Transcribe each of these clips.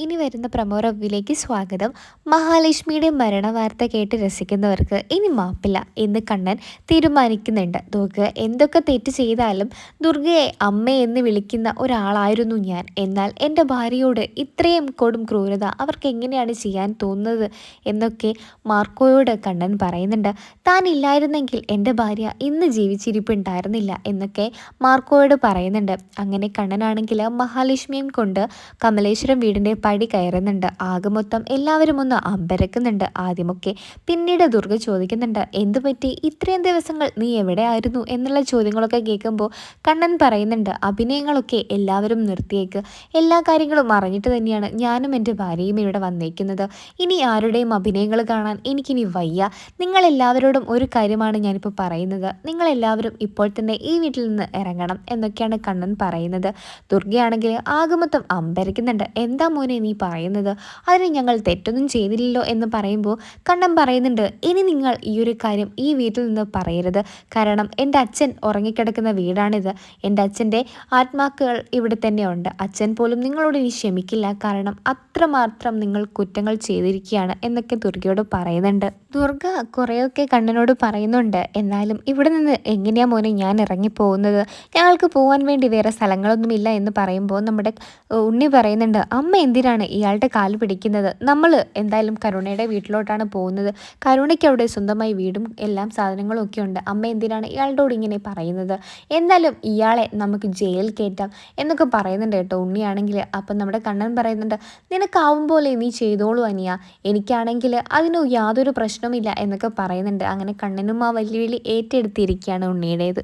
ഇനി വരുന്ന പ്രമോ റവ്യൂലേക്ക് സ്വാഗതം. മഹാലക്ഷ്മിയുടെ മരണവാർത്ത കേട്ട് രസിക്കുന്നവർക്ക് ഇനി മാപ്പില്ല എന്ന് കണ്ണൻ തീരുമാനിക്കുന്നുണ്ട്. ദുർഗ എന്തൊക്കെ തെറ്റ് ചെയ്താലും ദുർഗയെ അമ്മ എന്ന് വിളിക്കുന്ന ഒരാളായിരുന്നു ഞാൻ. എന്നാൽ എന്റെ ഭാര്യയോട് ഇത്രയും കൊടും ക്രൂരത അവർക്ക് എങ്ങനെയാണ് ചെയ്യാൻ തോന്നുന്നത് എന്നൊക്കെ മാർക്കോയോട് കണ്ണൻ പറയുന്നുണ്ട്. താൻ ഇല്ലായിരുന്നെങ്കിൽ എന്റെ ഭാര്യ ഇന്ന് ജീവിച്ചിരിപ്പുണ്ടായിരുന്നില്ല എന്നൊക്കെ മാർക്കോയോട് പറയുന്നുണ്ട്. അങ്ങനെ കണ്ണനാണെങ്കിൽ മഹാലക്ഷ്മിയും കൊണ്ട് കമലേശ്വരം വീടിന്റെ പടി കയറുന്നുണ്ട്. ആകെ മൊത്തം എല്ലാവരും ഒന്ന് അമ്പരക്കുന്നുണ്ട്. ആദ്യമൊക്കെ പിന്നീട് ദുർഗ ചോദിക്കുന്നുണ്ട് എന്തു പറ്റി? ഇത്രയും ദിവസങ്ങൾ നീ എവിടെയായിരുന്നു? എന്നുള്ള ചോദ്യങ്ങളൊക്കെ കേൾക്കുമ്പോൾ കണ്ണൻ പറയുന്നുണ്ട് അഭിനയങ്ങളൊക്കെ എല്ലാവരും നിർത്തിയേക്ക്. എല്ലാ കാര്യങ്ങളും അറിഞ്ഞിട്ട് തന്നെയാണ് ഞാനും എന്റെ ഭാര്യയും ഇവിടെ വന്നേക്കുന്നത്. ഇനി ആരുടെയും അഭിനയങ്ങൾ കാണാൻ എനിക്കിനി വയ്യ. നിങ്ങളെല്ലാവരോടും ഒരു കാര്യമാണ് ഞാനിപ്പോൾ പറയുന്നത്. നിങ്ങളെല്ലാവരും ഇപ്പോൾ തന്നെ ഈ വീട്ടിൽ നിന്ന് ഇറങ്ങണം എന്നൊക്കെയാണ് കണ്ണൻ പറയുന്നത്. ദുർഗയാണെങ്കിൽ ആകെ മൊത്തം അമ്പരക്കുന്നുണ്ട്. എന്താ മോനെ നീ പറയുന്നത് അതിന് ഞങ്ങൾ തെറ്റൊന്നും ചെയ്തില്ലല്ലോ എന്ന് പറയുമ്പോൾ കണ്ണൻ പറയുന്നുണ്ട് ഇനി നിങ്ങൾ ഈ ഒരു കാര്യം ഈ വീട്ടിൽ നിന്ന് പറയരുത്. കാരണം എന്റെ അച്ഛൻ ഉറങ്ങിക്കിടക്കുന്ന വീടാണിത്. എന്റെ അച്ഛന്റെ ആത്മാക്കൾ ഇവിടെ തന്നെയുണ്ട്. അച്ഛൻ പോലും നിങ്ങളോട് ഇനി ക്ഷമിക്കില്ല. കാരണം അത്രമാത്രം നിങ്ങൾ കുറ്റങ്ങൾ ചെയ്തിരിക്കുകയാണ് എന്നൊക്കെ ദുർഗയോട് പറയുന്നുണ്ട്. ദുർഗ കുറേയൊക്കെ കണ്ണനോട് പറയുന്നുണ്ട്. എന്നാലും ഇവിടെ നിന്ന് എങ്ങനെയാ മോനെ ഞാൻ ഇറങ്ങിപ്പോകുന്നത്? ഞങ്ങൾക്ക് പോകാൻ വേണ്ടി വേറെ സ്ഥലങ്ങളൊന്നുമില്ല എന്ന് പറയുമ്പോൾ നമ്മുടെ ഉണ്ണി പറയുന്നുണ്ട് അമ്മ എന്തിനാണ് ഇയാളുടെ കാൽ പിടിക്കുന്നത്? നമ്മൾ എന്തായാലും കരുണയുടെ വീട്ടിലോട്ടാണ് പോകുന്നത്. കരുണയ്ക്ക് അവിടെ സ്വന്തമായി വീടും എല്ലാം സാധനങ്ങളും ഒക്കെ ഉണ്ട്. അമ്മ എന്തിനാണ് ഇയാളോട് ഇങ്ങനെ പറയുന്നത്? എന്തായാലും ഇയാളെ നമുക്ക് ജയിലിൽ കയറ്റാം എന്നൊക്കെ പറയുന്നുണ്ട് കേട്ടോ ഉണ്ണിയാണെങ്കിൽ. അപ്പം നമ്മുടെ കണ്ണൻ പറയുന്നുണ്ട് നിനക്കാവും പോലെ നീ ചെയ്തോളൂ അനിയ. എനിക്കാണെങ്കിൽ അതിന് യാതൊരു പ്രശ്നവുമില്ല എന്നൊക്കെ പറയുന്നുണ്ട്. അങ്ങനെ കണ്ണനും ആ വെല്ലുവിളി ഏറ്റെടുത്തിരിക്കുകയാണ് ഉണ്ണിയുടേത്.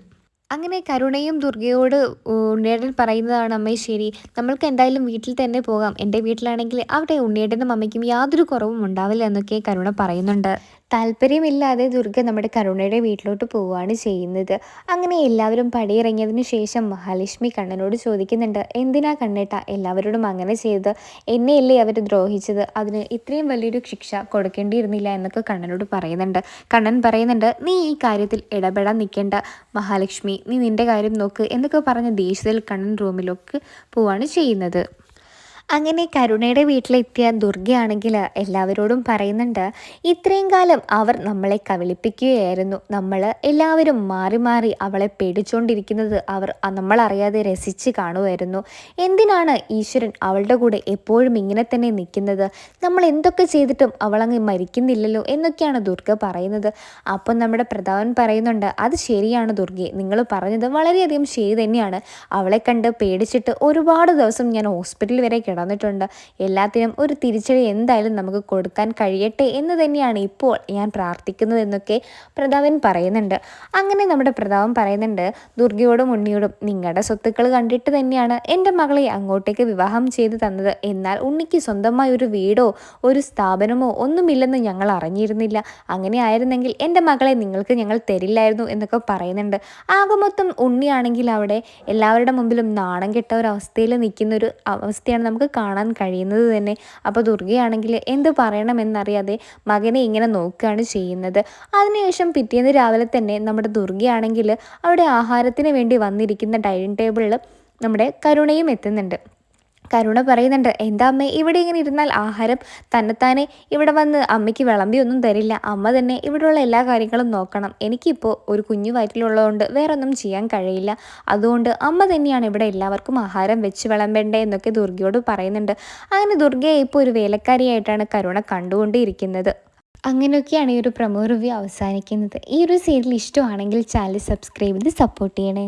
അങ്ങനെ കരുണയും ദുർഗയോട് ഉണ്ണിയേട്ടൻ പറയുന്നതാണ് അമ്മേ ശരി. നമ്മൾക്ക് എന്തായാലും വീട്ടിൽ തന്നെ പോകാം. എന്റെ വീട്ടിലാണെങ്കിൽ അവിടെ ഉണ്ണിയേട്ടനും അമ്മയ്ക്കും യാതൊരു കുറവും ഉണ്ടാവില്ല എന്നൊക്കെ കരുണ പറയുന്നുണ്ട്. താല്പര്യമില്ലാതെ ദുർഗ നമ്മുടെ കരുണയുടെ വീട്ടിലോട്ട് പോവുകയാണ് ചെയ്യുന്നത്. അങ്ങനെ എല്ലാവരും പടിയിറങ്ങിയതിനു ശേഷം മഹാലക്ഷ്മി കണ്ണനോട് ചോദിക്കുന്നുണ്ട് എന്തിനാ കണ്ണേട്ട എല്ലാവരോടും അങ്ങനെ ചെയ്ത് എന്നെയല്ലേ അവർ ദ്രോഹിച്ചത്? അതിന് ഇത്രയും വലിയൊരു ശിക്ഷ കൊടുക്കേണ്ടിയിരുന്നില്ല എന്നൊക്കെ കണ്ണനോട് പറയുന്നുണ്ട്. കണ്ണൻ പറയുന്നുണ്ട് നീ ഈ കാര്യത്തിൽ ഇടപെടാൻ നിൽക്കേണ്ട. മഹാലക്ഷ്മി നീ നിന്റെ കാര്യം നോക്ക് എന്നൊക്കെ പറഞ്ഞ ദേഷ്യത്തിൽ കണ്ണൻ റൂമിലൊക്കെ പോവാണ് ചെയ്യുന്നത്. അങ്ങനെ കരുണയുടെ വീട്ടിലെത്തിയ ദുർഗയാണെങ്കിൽ എല്ലാവരോടും പറയുന്നുണ്ട് ഇത്രയും കാലം അവർ നമ്മളെ കവിളിപ്പിക്കുകയായിരുന്നു നമ്മൾ എല്ലാവരും മാറി മാറി അവളെ പേടിച്ചുകൊണ്ടിരിക്കുന്നത് അവർ നമ്മളറിയാതെ രസിച്ച് കാണുമായിരുന്നു. എന്തിനാണ് ഈശ്വരൻ അവളുടെ കൂടെ എപ്പോഴും ഇങ്ങനെ തന്നെ നിൽക്കുന്നത്? നമ്മൾ എന്തൊക്കെ ചെയ്തിട്ടും അവളങ്ങ് മരിക്കുന്നില്ലല്ലോ എന്നൊക്കെയാണ് ദുർഗ പറയുന്നത്. അപ്പം നമ്മുടെ പ്രധാവൻ പറയുന്നുണ്ട് അത് ശരിയാണ് ദുർഗെ. നിങ്ങൾ പറഞ്ഞത് വളരെയധികം ശരി തന്നെയാണ്. അവളെ കണ്ട് പേടിച്ചിട്ട് ഒരുപാട് ദിവസം ഞാൻ ഹോസ്പിറ്റലിൽ വരെ കിടന്നിട്ടുണ്ട് എല്ലാത്തിനും ഒരു തിരിച്ചടി എന്തായാലും നമുക്ക് കൊടുക്കാൻ കഴിയട്ടെ എന്ന് തന്നെയാണ് ഇപ്പോൾ ഞാൻ പ്രാർത്ഥിക്കുന്നത് എന്നൊക്കെ പ്രതാപൻ പറയുന്നുണ്ട്. അങ്ങനെ നമ്മുടെ പ്രതാപൻ പറയുന്നുണ്ട് ദുർഗയോടും ഉണ്ണിയോടും നിങ്ങളുടെ സ്വത്തുക്കൾ കണ്ടിട്ട് തന്നെയാണ് എന്റെ മകളെ അങ്ങോട്ടേക്ക് വിവാഹം ചെയ്ത് തന്നത്. എന്നാൽ ഉണ്ണിക്ക് സ്വന്തമായി ഒരു വീടോ ഒരു സ്ഥാപനമോ ഒന്നുമില്ലെന്ന് ഞങ്ങൾ അറിഞ്ഞിരുന്നില്ല. അങ്ങനെ ആയിരുന്നെങ്കിൽ എന്റെ മകളെ നിങ്ങൾക്ക് ഞങ്ങൾ തരില്ലായിരുന്നു എന്നൊക്കെ പറയുന്നുണ്ട്. ആകെ മൊത്തം ഉണ്ണിയാണെങ്കിൽ അവിടെ എല്ലാവരുടെ മുമ്പിലും നാണം കെട്ട ഒരു അവസ്ഥയിൽ നിൽക്കുന്ന ഒരു അവസ്ഥയാണ് നമുക്ക് കാണാൻ കഴിയുന്നത് തന്നെ. അപ്പോൾ ദുർഗയാണെങ്കിൽ എന്ത് പറയണമെന്നറിയാതെ മകനെ ഇങ്ങനെ നോക്കുകയാണ് ചെയ്യുന്നത്. അതിനുശേഷം പിറ്റേന്ന് രാവിലെ തന്നെ നമ്മുടെ ദുർഗയാണെങ്കിൽ അവിടെ ആഹാരത്തിന് വേണ്ടി വന്നിരിക്കുന്ന ഡൈനിങ് ടേബിളിൽ നമ്മുടെ കരുണയും എത്തുന്നുണ്ട്. കരുണ പറയുന്നുണ്ട് എന്താ അമ്മേ ഇവിടെ ഇങ്ങനെ ഇരുന്നാൽ ആഹാരം തന്നെത്താനെ. ഇവിടെ വന്ന് അമ്മയ്ക്ക് വിളമ്പിയൊന്നും തരില്ല. അമ്മ തന്നെ ഇവിടെയുള്ള എല്ലാ കാര്യങ്ങളും നോക്കണം. എനിക്കിപ്പോൾ ഒരു കുഞ്ഞു വയറ്റിലുള്ളതുകൊണ്ട് വേറൊന്നും ചെയ്യാൻ കഴിയില്ല. അതുകൊണ്ട് അമ്മ തന്നെയാണ് ഇവിടെ എല്ലാവർക്കും ആഹാരം വെച്ച് വിളമ്പേണ്ടേ എന്നൊക്കെ ദുർഗയോട് പറയുന്നുണ്ട്. അങ്ങനെ ദുർഗയെ ഇപ്പോൾ ഒരു വേലക്കാരിയായിട്ടാണ് കരുണ കണ്ടുകൊണ്ടിരിക്കുന്നത്. അങ്ങനെയൊക്കെയാണ് ഈ ഒരു പ്രമോ റിവ്യൂ അവസാനിക്കുന്നത്. ഈ ഒരു സീരിയൽ ഇഷ്ടമാണെങ്കിൽ ചാനൽ സബ്സ്ക്രൈബ് ചെയ്ത് സപ്പോർട്ട് ചെയ്യണേ.